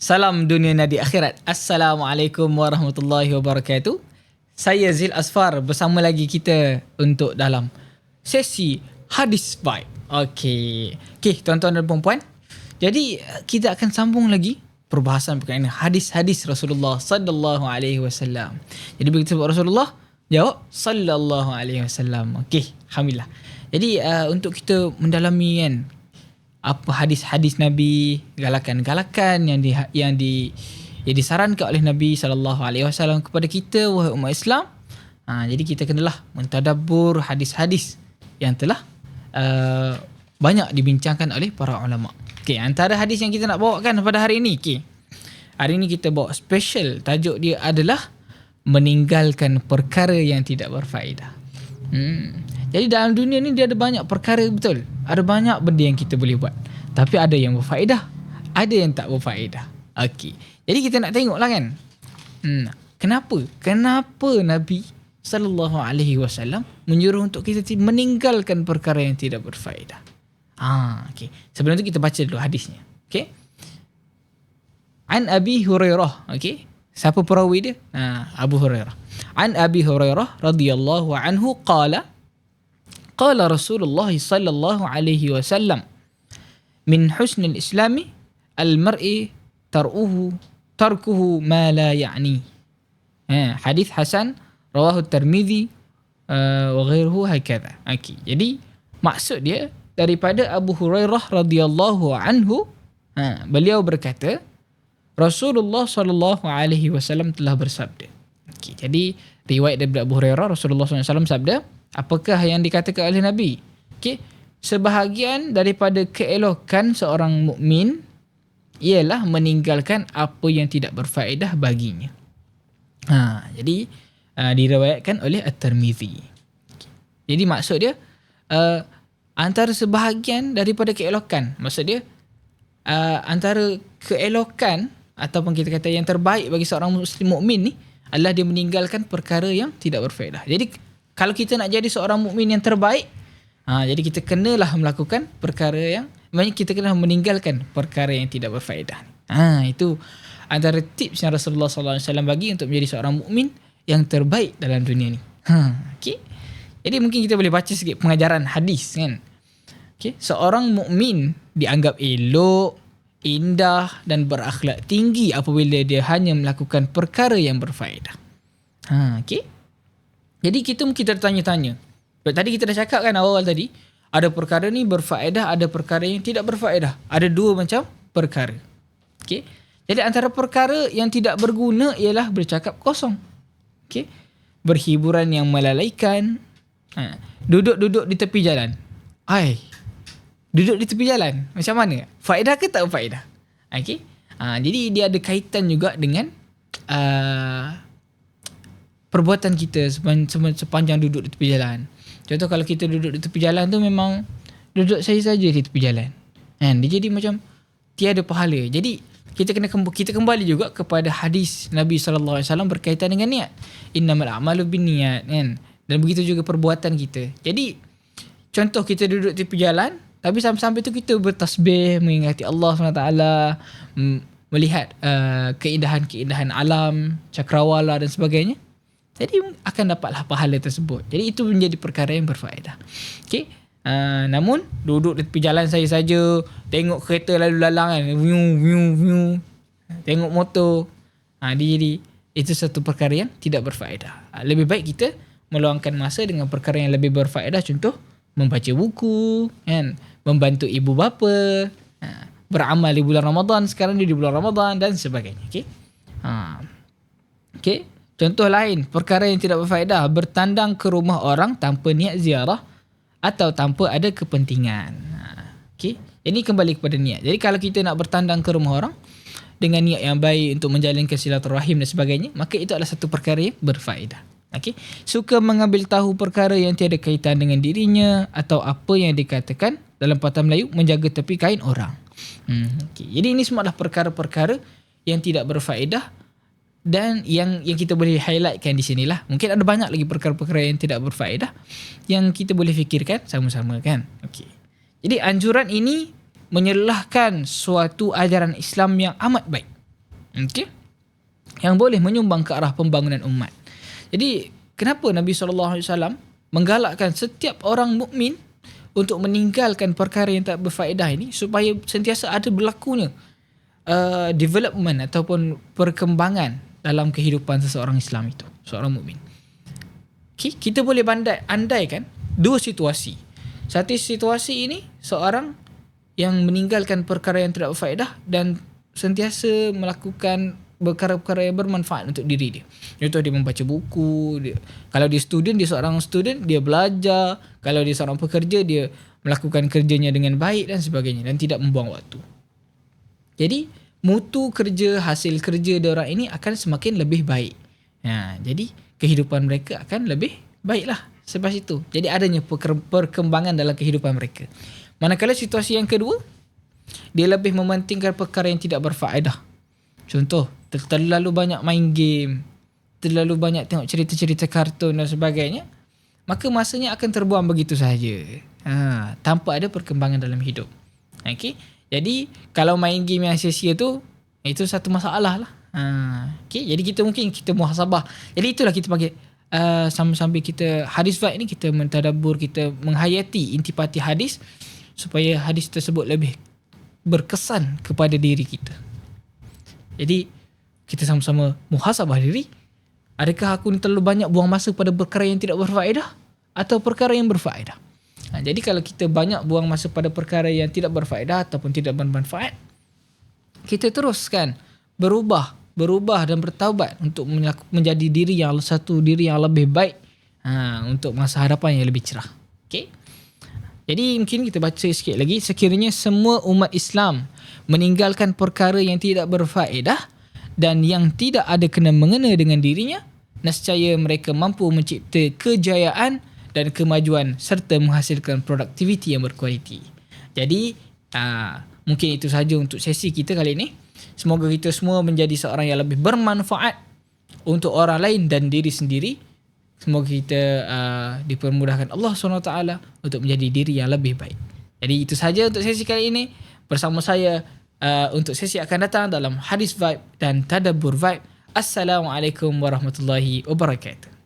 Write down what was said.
Salam dunia nadi akhirat. Assalamualaikum warahmatullahi wabarakatuh. Saya Zil Asfar bersama lagi kita untuk dalam sesi hadis vibe. Okey. Okey, tuan-tuan dan puan-puan. Jadi kita akan sambung lagi perbahasan berkaitan hadis-hadis Rasulullah sallallahu alaihi wasallam. Jadi begitu sebut Rasulullah, jawab sallallahu alaihi wasallam. Okey, alhamdulillah. Jadi uh, untuk kita mendalami kan apa hadis-hadis Nabi, galakan-galakan yang di yang di yang disarankan oleh Nabi sallallahu alaihi wasallam kepada kita wahai umat Islam. Ha, jadi kita kenalah mentadabbur hadis-hadis yang telah uh, banyak dibincangkan oleh para ulama. Okey, antara hadis yang kita nak bawakan pada hari ini, okey. Hari ini kita bawa special tajuk dia adalah meninggalkan perkara yang tidak berfaedah. Hmm. Jadi dalam dunia ni dia ada banyak perkara betul. Ada banyak benda yang kita boleh buat. Tapi ada yang berfaedah. Ada yang tak berfaedah. Okey. Jadi kita nak tengok lah kan. Hmm. Kenapa? Kenapa Nabi sallallahu alaihi wasallam menyuruh untuk kita meninggalkan perkara yang tidak berfaedah? Ah, okey. Sebelum tu kita baca dulu hadisnya. Okey. An Abi Hurairah, okey. Siapa perawi dia? Ha, Abu Hurairah. An Abi Hurairah radhiyallahu anhu qala qala Rasulullah sallallahu alaihi wasallam min husni al-islami al-mar'i tar'uhu tarkuhu ma la ya'ni. Ha, hadis Hasan rawahu Tirmizi uh, wa ghairuhu hakadha. Okay. Jadi maksud dia daripada Abu Hurairah radhiyallahu anhu ha, beliau berkata Rasulullah sallallahu alaihi wasallam telah bersabda okay. jadi riwayat daripada Abu Hurairah Rasulullah sallallahu sabda apakah yang dikatakan oleh Nabi? Okey, sebahagian daripada keelokan seorang mukmin ialah meninggalkan apa yang tidak berfaedah baginya. Ha, jadi uh, diriwayatkan oleh At-Tirmizi. Jadi maksud dia uh, antara sebahagian daripada keelokan, maksud dia uh, antara keelokan ataupun kita kata yang terbaik bagi seorang muslim mukmin ni adalah dia meninggalkan perkara yang tidak berfaedah. Jadi kalau kita nak jadi seorang mukmin yang terbaik, ha, jadi kita kenalah melakukan perkara yang banyak kita kena meninggalkan perkara yang tidak berfaedah. Ha, itu antara tips yang Rasulullah SAW bagi untuk menjadi seorang mukmin yang terbaik dalam dunia ni. Ha, okay? Jadi mungkin kita boleh baca sikit pengajaran hadis kan. Okay? Seorang mukmin dianggap elok, indah dan berakhlak tinggi apabila dia hanya melakukan perkara yang berfaedah. Ha, okay? Jadi kita mungkin tertanya-tanya. Tadi kita dah cakap kan awal tadi. Ada perkara ni berfaedah, ada perkara yang tidak berfaedah. Ada dua macam perkara. Okay. Jadi antara perkara yang tidak berguna ialah bercakap kosong. Okay. Berhiburan yang melalaikan. Ha. Duduk-duduk di tepi jalan. Ai. Duduk di tepi jalan. Macam mana? Faedah ke tak faedah? Okay. Ha, jadi dia ada kaitan juga dengan uh, perbuatan kita sepanjang duduk di tepi jalan. Contoh kalau kita duduk di tepi jalan tu memang duduk saja saja di tepi jalan. Kan? Dia jadi macam tiada pahala. Jadi kita kena kita kembali juga kepada hadis Nabi sallallahu alaihi wasallam berkaitan dengan niat. Innamal a'malu binniyat kan. Dan begitu juga perbuatan kita. Jadi contoh kita duduk di tepi jalan tapi sampai-sampai tu kita bertasbih mengingati Allah SWT melihat uh, keindahan-keindahan alam, cakrawala dan sebagainya. Jadi akan dapatlah pahala tersebut. Jadi itu menjadi perkara yang berfaedah. Okey. Uh, namun duduk di tepi jalan saya saja tengok kereta lalu lalang kan view view view tengok motor ha, jadi itu satu perkara yang tidak berfaedah uh, lebih baik kita meluangkan masa dengan perkara yang lebih berfaedah contoh membaca buku kan membantu ibu bapa uh, beramal di bulan Ramadan sekarang di bulan Ramadan dan sebagainya okey ha okey Contoh lain, perkara yang tidak berfaedah, bertandang ke rumah orang tanpa niat ziarah atau tanpa ada kepentingan. Ha, okay. Ini kembali kepada niat. Jadi kalau kita nak bertandang ke rumah orang dengan niat yang baik untuk menjalinkan silaturahim dan sebagainya, maka itu adalah satu perkara yang berfaedah. Okay. Suka mengambil tahu perkara yang tiada kaitan dengan dirinya atau apa yang dikatakan dalam patah Melayu menjaga tepi kain orang. Hmm. Okay. Jadi ini semua adalah perkara-perkara yang tidak berfaedah dan yang yang kita boleh highlightkan di sinilah mungkin ada banyak lagi perkara-perkara yang tidak berfaedah yang kita boleh fikirkan sama-sama kan okey jadi anjuran ini menyelahkan suatu ajaran Islam yang amat baik Okey. Yang boleh menyumbang ke arah pembangunan umat. Jadi, kenapa Nabi SAW menggalakkan setiap orang mukmin untuk meninggalkan perkara yang tak berfaedah ini supaya sentiasa ada berlakunya uh, development ataupun perkembangan dalam kehidupan seseorang Islam itu, seorang mukmin. Okay, kita boleh bandai, andaikan dua situasi. Satu situasi ini seorang yang meninggalkan perkara yang tidak berfaedah dan sentiasa melakukan perkara-perkara yang bermanfaat untuk diri dia. Contoh dia membaca buku, dia, kalau dia student, dia seorang student, dia belajar. Kalau dia seorang pekerja, dia melakukan kerjanya dengan baik dan sebagainya dan tidak membuang waktu. Jadi, mutu kerja, hasil kerja dia orang ini akan semakin lebih baik. Ha, jadi, kehidupan mereka akan lebih baiklah sebab itu. Jadi, adanya perkembangan dalam kehidupan mereka. Manakala situasi yang kedua, dia lebih mementingkan perkara yang tidak berfaedah. Contoh, terlalu banyak main game, terlalu banyak tengok cerita-cerita kartun dan sebagainya, maka masanya akan terbuang begitu saja. Ha, tanpa ada perkembangan dalam hidup. Okey. Jadi kalau main game yang sia-sia tu itu satu masalah lah. Ha, okey. Jadi kita mungkin kita muhasabah. Jadi itulah kita panggil uh, sambil-sambil kita hadis vibe ni kita mentadabur, kita menghayati intipati hadis supaya hadis tersebut lebih berkesan kepada diri kita. Jadi kita sama-sama muhasabah diri. Adakah aku ni terlalu banyak buang masa pada perkara yang tidak berfaedah atau perkara yang berfaedah? Ha, jadi kalau kita banyak buang masa pada perkara yang tidak berfaedah ataupun tidak bermanfaat, kita teruskan berubah, berubah dan bertaubat untuk menjadi diri yang satu diri yang lebih baik ha, untuk masa hadapan yang lebih cerah. Okay? Jadi mungkin kita baca sikit lagi sekiranya semua umat Islam meninggalkan perkara yang tidak berfaedah dan yang tidak ada kena mengena dengan dirinya, nescaya mereka mampu mencipta kejayaan dan kemajuan serta menghasilkan produktiviti yang berkualiti. Jadi, aa, mungkin itu sahaja untuk sesi kita kali ini. Semoga kita semua menjadi seorang yang lebih bermanfaat untuk orang lain dan diri sendiri. Semoga kita aa, dipermudahkan Allah SWT untuk menjadi diri yang lebih baik. Jadi itu sahaja untuk sesi kali ini. Bersama saya uh, untuk sesi akan datang dalam hadis vibe dan tadabbur vibe. Assalamualaikum warahmatullahi wabarakatuh.